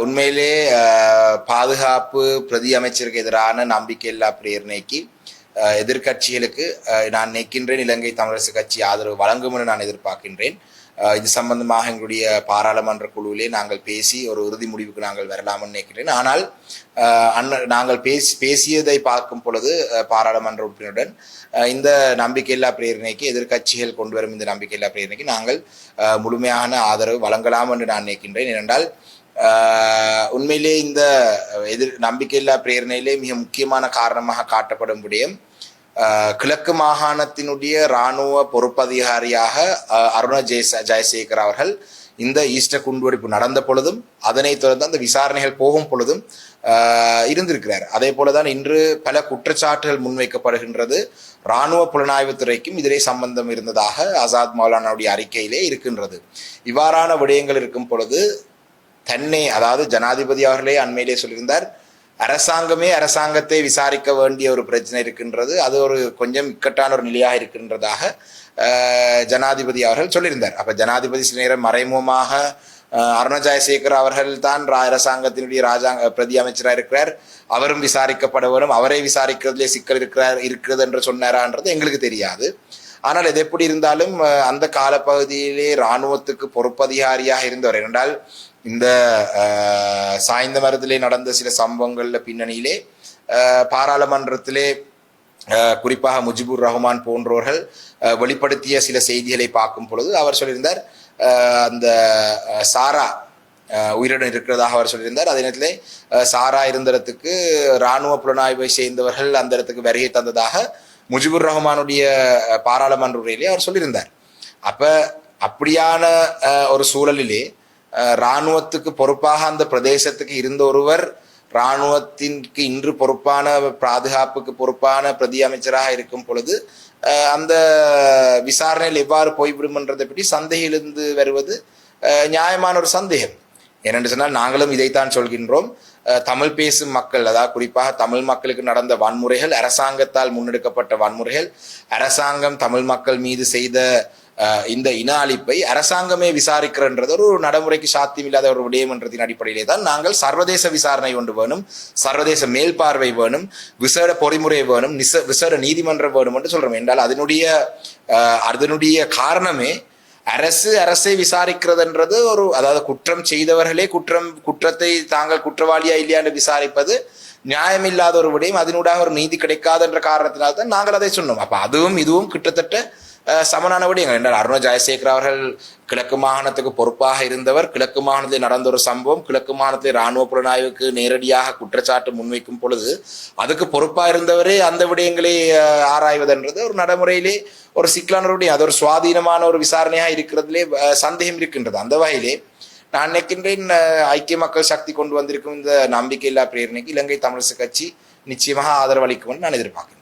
உண்மையிலே பாதுகாப்பு பிரதி அமைச்சருக்கு எதிரான நம்பிக்கையில்லா பிரேரணைக்கு எதிர்கட்சிகளுக்கு எதிர்க்கட்சிகளுக்கு நான் நினைக்கின்றேன் இலங்கை தமிழரசு கட்சி ஆதரவு வழங்கும் என நான் எதிர்பார்க்கின்றேன். இது சம்பந்தமாக எங்களுடைய பாராளுமன்ற குழுவிலே நாங்கள் பேசி ஒரு இறுதி முடிவுக்கு நாங்கள் வரலாம்னு நினைக்கிறேன் ஆனால் அஹ், நாங்கள் பேசி பேசியதை பார்க்கும் பொழுது பாராளுமன்ற உறுப்பினருடன் இந்த நம்பிக்கையில்லா பிரேரணைக்கு எதிர்க்கட்சிகள் கொண்டு வரும் இந்த நம்பிக்கையில்லா பிரேரணைக்கு நாங்கள் முழுமையான ஆதரவு வழங்கலாம் என்று நான் நினைக்கின்றேன். ஏனென்றால் உண்மையிலே இந்த எதிர் நம்பிக்கையில்லா பிரேரணையிலே மிக முக்கியமான காரணமாக காட்டப்படும் விடயம் கிழக்கு மாகாணத்தினுடைய இராணுவ பொறுப்பதிகாரியாக அருணா அருண ஜெயசேகர் அவர்கள் இந்த ஈஸ்டர் குண்டுவெடிப்பு நடந்த பொழுதும் அதனைத் தொடர்ந்து அந்த விசாரணைகள் போகும் பொழுதும் இருந்திருக்கிறார். அதே போலதான் இன்று பல குற்றச்சாட்டுகள் முன்வைக்கப்படுகின்றது. இராணுவ புலனாய்வுத்துறைக்கும் இதிலே சம்பந்தம் இருந்ததாக ஆசாத் மௌலானாவுடைய அறிக்கையிலே இருக்கின்றது. இவ்வாறான விடயங்கள் இருக்கும் பொழுது தன்னை அதாவது ஜனாதிபதி அவர்களே அண்மையிலே சொல்லியிருந்தார் அரசாங்கமே அரசாங்கத்தை விசாரிக்க வேண்டிய ஒரு பிரச்சனை இருக்கின்றது அது ஒரு கொஞ்சம் இக்கட்டான ஒரு நிலையாக இருக்கின்றதாக ஜனாதிபதி அவர்கள் சொல்லியிருந்தார். அப்போ ஜனாதிபதி சில நேரம் மறைமுகமாக அருணா ஜெயசேகர் அவர்கள் தான் அரசாங்கத்தினுடைய ராஜாங்க பிரதி அமைச்சராக இருக்கிறார். அவரும் விசாரிக்கப்பட வேண்டும் அவரை விசாரிக்கிறதுலே சிக்கல் இருக்கிறார் இருக்கிறது என்று சொன்னாரான்றது எங்களுக்கு தெரியாது. ஆனால் எது எப்படி இருந்தாலும் அந்த காலப்பகுதியிலே இராணுவத்துக்கு பொறுப்பதிகாரியாக இருந்தவர். என்றால் இந்த சாய்ந்த மரத்திலே நடந்த சில சம்பவங்கள்ல பின்னணியிலே பாராளுமன்றத்திலே குறிப்பாக முஜிபுர் ரஹ்மான் போன்றோர்கள் வெளிப்படுத்திய சில செய்திகளை பார்க்கும் பொழுது அவர் சொல்லியிருந்தார் அந்த சாரா உயிருடன் இருக்கிறதாக அவர் சொல்லியிருந்தார். அதே நேரத்திலே சாரா இருந்த இடத்துக்கு இராணுவ புலனாய்வை சேர்ந்தவர்கள் அந்த இடத்துக்கு வருகை தந்ததாக முஜிபுர் ரஹ்மானுடைய பாராளுமன்ற உரையிலே அவர் சொல்லியிருந்தார். அப்ப அப்படியான ஒரு சூழலிலே இராணுவத்துக்கு பொறுப்பாக அந்த பிரதேசத்துக்கு இருந்த ஒருவர் இராணுவத்திற்கு இன்று பொறுப்பான பாதுகாப்புக்கு பொறுப்பான பிரதி அமைச்சராக இருக்கும் பொழுது அந்த விசாரணையில் எவ்வாறு போய்விடும்ன்றதை பற்றி சந்தேகிலிருந்து வருவது நியாயமான ஒரு சந்தேகம். ஏனென்று சொன்னால் நாங்களும் இதைத்தான் சொல்கின்றோம். தமிழ் பேசும் மக்கள் அதாவது குறிப்பாக தமிழ் மக்களுக்கு நடந்த வன்முறைகள் அரசாங்கத்தால் முன்னெடுக்கப்பட்ட வன்முறைகள் அரசாங்கம் தமிழ் மக்கள் மீது செய்த இந்த இன அழிப்பை அரசாங்கமே விசாரிக்கிறன்றது ஒரு நடைமுறைக்கு சாத்தியமில்லாத ஒரு விடயம் என்றதின் அடிப்படையிலே தான் நாங்கள் சர்வதேச விசாரணை ஒன்று வேணும் சர்வதேச மேல்பார்வை வேணும் விசேட பொறிமுறை வேணும் நிச விசேட நீதிமன்றம் வேணும் என்று சொல்றோம். என்றால் அதனுடைய அதனுடைய காரணமே அரசு அரசை விசாரிக்கிறதுன்றது ஒரு அதாவது குற்றம் செய்தவர்களே குற்றம் குற்றத்தை தாங்கள் குற்றவாளியா இல்லையான்னு விசாரிப்பது நியாயமில்லாத ஒரு விடயம். அதனூடாக ஒரு நீதி கிடைக்காது என்ற காரணத்தினால் தான் நாங்கள் அதை சொன்னோம். அப்ப அதுவும் இதுவும் கிட்டத்தட்ட சமனானபடி சமனான விடயங்கள் என்றால் அருண ஜெயசேகர் அவர்கள் கிழக்கு மாகாணத்துக்கு பொறுப்பாக இருந்தவர். கிழக்கு மாகாணத்தில் நடந்த ஒரு சம்பவம். கிழக்கு மாகாணத்தில் இராணுவ புலனாய்வுக்கு நேரடியாக குற்றச்சாட்டு முன்வைக்கும் பொழுது அதுக்கு பொறுப்பாக இருந்தவரே அந்த விடயங்களை ஆராய்வதென்றது ஒரு நடைமுறையிலே ஒரு சிக்கலான அது ஒரு சுவாதீனமான ஒரு விசாரணையாக இருக்கிறதுலே சந்தேகம் இருக்கின்றது. அந்த வகையிலே நான் நினைக்கின்றேன் ஐக்கிய மக்கள் சக்தி கொண்டு வந்திருக்கும் இந்த நம்பிக்கையில்லா பிரேரணைக்கு இலங்கை தமிழரசு கட்சி நிச்சயமாக ஆதரவு அளிக்கும் நான் எதிர்பார்க்கிறேன்